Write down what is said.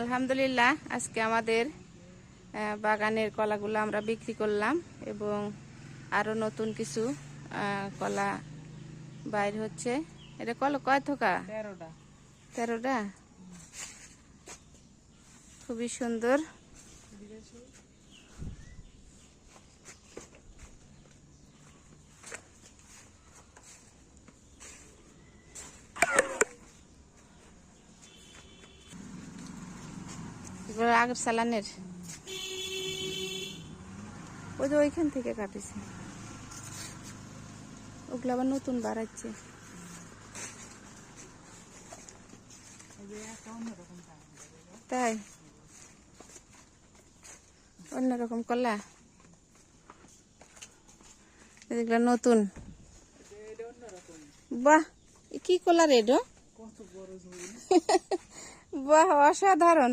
আলহামদুলিল্লাহ আজকে আমাদের বাগানের কলাগুলো আমরা বিক্রি করলাম এবং আরও নতুন কিছু কলা বাইর হচ্ছে। এটা কল কয় থোকা? তেরোটা। তেরোটা? খুবই সুন্দর। এগুলো আগের সালানের। ওই যে ওইখান থেকে কাটেছে। ওগুলো আবার নতুন বাড়াচ্ছে। তাই? অন্যরকম কলা? এগুলো নতুন। বাহ কি কলা রেড বাহ অসাধারণ।